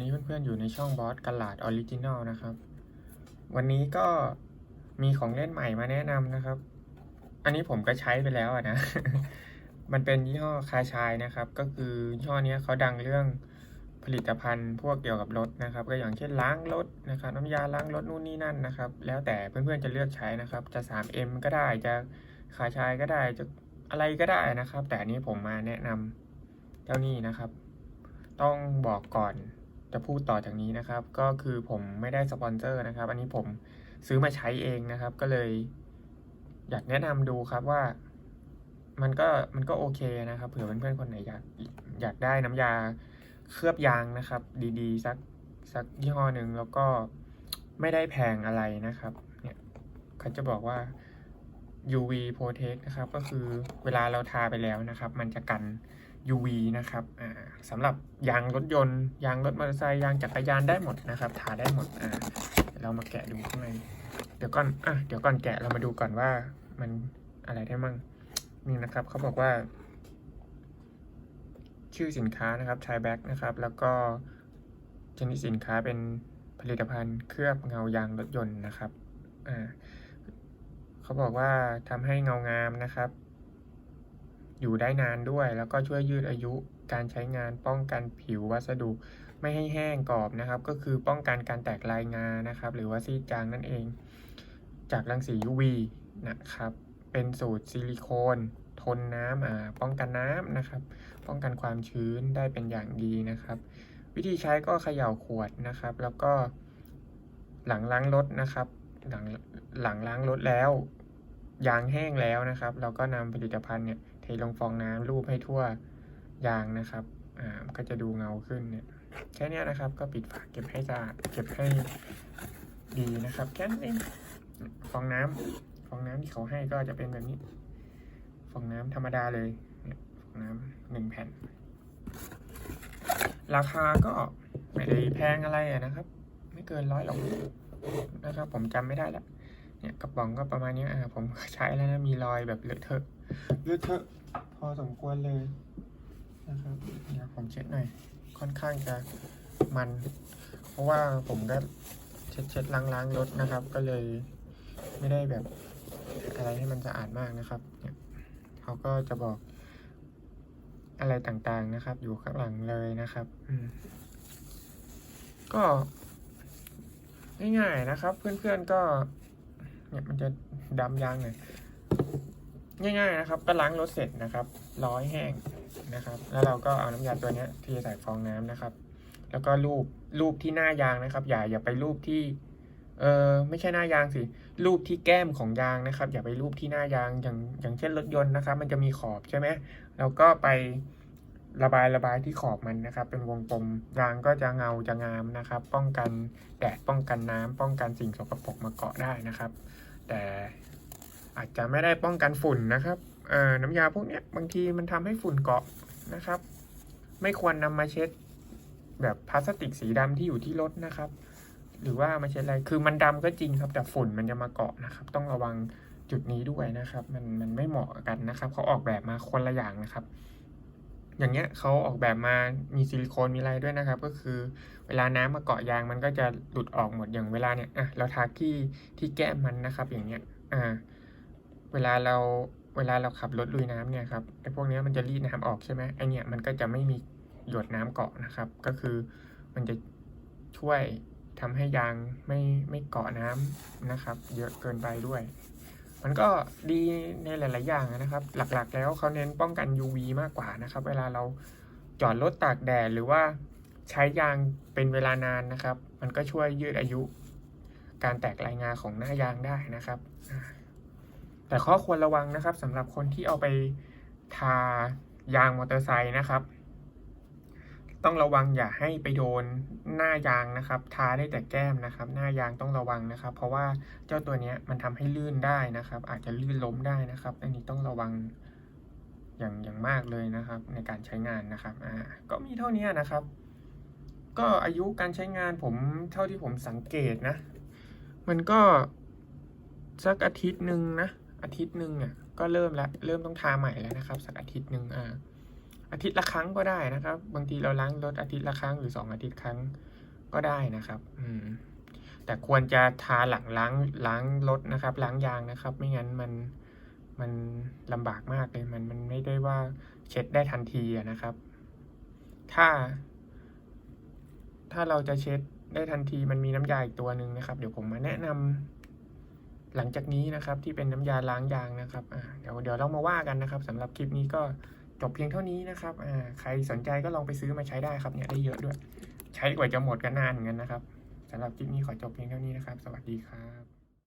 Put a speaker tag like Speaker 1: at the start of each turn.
Speaker 1: นี้เพื่อนๆอยู่ในช่องบอสกลาดออริจินอลนะครับ วันนี้ก็มีของเล่นใหม่มาแนะนำนะครับ อันนี้ผมก็ใช้ไปแล้วอะนะ มันเป็นยี่ห้อคาชายนะครับ ก็คือยี่ห้อนี้เขาดังเรื่องผลิตภัณฑ์พวกเกี่ยวกับรถนะครับ ก็อย่างเช่นล้างรถนะครับ น้ำยาล้างรถนู่นนี่นั่นนะครับ แล้วแต่เพื่อนๆจะเลือกใช้นะครับ จะ 3M ก็ได้จะคาชายก็ได้จะอะไรก็ได้นะครับ แต่อันนี้ผมมาแนะนำเจ้านี่นะครับ ต้องบอกก่อนจะพูดต่อจากนี้นะครับ ก็คือผมไม่ได้สปอนเซอร์นะครับ อันนี้ผมซื้อมาใช้เองนะครับ ก็เลยอยากแนะนำดูครับว่า มันก็มันก็โอเคนะครับเผื่อเพื่อนๆคนไหนอยากอยากได้น้ำยาเคลือบยางนะครับ ดีๆ สักสักยี่ห้อหนึ่งแล้วก็ไม่ได้แพงอะไรนะครับ เนี่ยเขาจะบอกว่า UV Protect นะครับ ก็คือเวลาเราทาไปแล้วนะครับ มันจะกัน UV นะครับสำหรับยางรถยนต์ยางรถมอเตอร์ไซค์ยางจักรยานได้หมดนะครับทาได้หมดอ่าเดี๋ยวเรามาแกะดูข้างในเดี๋ยวก่อนอะเดี๋ยวก่อนแกะเรามาดูก่อนว่ามันอะไรได้มั่งนี่นะครับเขาบอกว่า ชื่อสินค้านะครับชายแบ็กนะครับ แล้วก็ชนิดสินค้าเป็นผลิตภัณฑ์เคลือบเงายางรถยนต์นะครับอ่าเขาบอกว่าทำให้เงางามนะครับ อยู่ได้นานด้วย แล้วก็ช่วยยืดอายุการใช้งานป้องกันผิววัสดุ ไม่ให้แห้งกรอบนะครับ ก็คือป้องกันการแตกลายงานะครับ หรือว่าซีดจางนั่นเอง จากรังสี UV นะครับ เป็นสูตรซิลิโคนทนน้ำอ่าป้องกันน้ำนะครับ ป้องกันความชื้นได้เป็นอย่างดีนะครับ วิธีใช้ก็เขย่าขวดนะครับ แล้วก็หลังล้างรถนะครับ หลังหลังล้างรถแล้วยางแห้งแล้วนะครับ เราก็นำผลิตภัณฑ์เนี่ย ลงฟองน้ำรูปให้ทั่วยางนะครับ อ่า ก็จะดูเงาขึ้นเนี่ย แค่นี้นะครับ ก็ปิดฝาเก็บให้สะอาด เก็บให้ดีนะครับ แค่นั้นเอง ฟองน้ำฟองน้ำที่เขาให้ก็จะเป็นแบบนี้ ฟองน้ำธรรมดาเลย เนี่ยฟองน้ำหนึ่งแผ่น ราคาก็ไม่ได้แพงอะไรนะครับ ไม่เกินร้อยหรอกนะครับ ผมจำไม่ได้ละ เนี่ยกระป๋องก็ประมาณนี้อ่าผมใช้แล้วนะ มีรอยแบบเลอะเทอะ เลอะเทอะ พอสมควรเลยนะครับเดี๋ยวผมเช็ดหน่อย ค่อนข้างจะมัน เพราะว่าผมก็เช็ดเช็ดล้างล้างรถนะครับ ก็เลยไม่ได้แบบอะไรให้มันสะอาดมากนะครับเนี่ยเขาก็จะบอกอะไรต่างๆนะครับ อยู่ข้างหลังเลยนะครับก็ง่ายๆนะครับ เพื่อนๆก็ เนี่ยมันจะดำยางหน่อย ง่ายๆนะครับ ก็ล้างรถเสร็จนะครับร้อยแห้งนะครับ แล้วเราก็เอาน้ำยาตัวนี้ที่ใส่ฟองน้ำนะครับ แล้วก็รูปรูปที่หน้ายางนะครับ อย่าอย่าไปรูปที่ เออไม่ใช่หน้ายางสิรูปที่แก้มของยางนะครับ อย่าไปรูปที่หน้ายางอย่างอย่างเช่นรถยนต์นะครับ มันจะมีขอบใช่ไหมแล้วก็ไประบายระบายที่ขอบมันนะครับ เป็นวงกลมยางก็จะเงาจะงามนะครับ ป้องกันแดดป้องกันน้ำป้องกันสิ่งสกปรกมาเกาะได้นะครับ แต่ อาจจะไม่ได้ป้องกันฝุ่นนะครับเอ่อน้ำยาพวกนี้บางทีมันทำให้ฝุ่นเกาะนะครับ ไม่ควรนำมาเช็ดแบบพลาสติกสีดำที่อยู่ที่รถนะครับ หรือว่ามาเช็ดอะไรคือมันดำก็จริงครับ แต่ฝุ่นมันจะมาเกาะนะครับ ต้องระวังจุดนี้ด้วยนะครับ มันมันไม่เหมาะกันนะครับเขาออกแบบมาคนละอย่างนะครับ อย่างเงี้ยเขาออกแบบมามีซิลิโคนมีอะไรด้วยนะครับ ก็คือเวลาน้ำมาเกาะยางมันก็จะหลุดออกหมดอย่างเวลาเนี่ยอะเราทาที่ที่แก้มมันนะครับ อย่างเงี้ยอ่า เวลาเราเวลาเราขับรถลุยน้ำเนี่ยครับไอ้พวกนี้มันจะรีดน้ำออกใช่ไหมไอเนี่ยมันก็จะไม่มีหยดน้ำเกาะนะครับ ก็คือมันจะช่วยทำให้ยางไม่ไม่เกาะน้ำนะครับ เยอะเกินไปด้วย มันก็ดีในหลาย ๆ อย่างนะครับ หลัก ๆ แล้วเขาเน้นป้องกัน UV มากกว่านะครับ เวลาเราจอดรถตากแดดหรือว่าใช้ยางเป็นเวลานานนะครับ มันก็ช่วยยืดอายุ การแตกลายงาของหน้ายางได้นะครับ แต่ข้อควรระวังนะครับสำหรับคนที่เอาไปทายางมอเตอร์ไซค์นะครับ ต้องระวังอย่าให้ไปโดนหน้ายางนะครับ ทาได้แต่แก้มนะครับ หน้ายางต้องระวังนะครับ เพราะว่าเจ้าตัวนี้มันทำให้ลื่นได้นะครับ อาจจะลื่นล้มได้นะครับ อันนี้ต้องระวังอย่างอย่างมากเลยนะครับในการใช้งานนะครับอ่าก็มีเท่านี้นะครับ ก็อายุการใช้งานผมเท่าที่ผมสังเกตนะ มันก็สักอาทิตย์หนึ่งนะ อาทิตย์หนึ่งอะก็เริ่มและเริ่มต้องทาใหม่แล้วนะครับ สักอาทิตย์หนึ่งอ่าอาทิตย์ละครั้งก็ได้นะครับ บางทีเราล้างรถอาทิตย์ละครั้งหรือสองอาทิตย์ครั้งก็ได้นะครับ อืม แต่ควรจะทาหลังล้างล้างรถนะครับ ล้างยางนะครับ ไม่งั้นมันมันลำบากมากเลยมันมันไม่ได้ว่าเช็ดได้ทันทีนะครับ ถ้า ถ้าเราจะเช็ดได้ทันทีมันมีน้ำยาอีกตัวหนึ่งนะครับ เดี๋ยวผมมาแนะนำ หลังจากนี้นะครับที่เป็นน้ำยาล้างยางนะครับเดี๋ยวเดี๋ยวเรามาว่ากันนะครับสำหรับคลิปนี้ก็จบเพียงเท่านี้นะครับใครสนใจก็ลองไปซื้อมาใช้ได้ครับเนี่ยได้เยอะด้วย ใช้กว่าจะหมดก็นานเหมือนกันนะครับสำหรับคลิปนี้ขอจบเพียงเท่านี้นะครับ สวัสดีครับ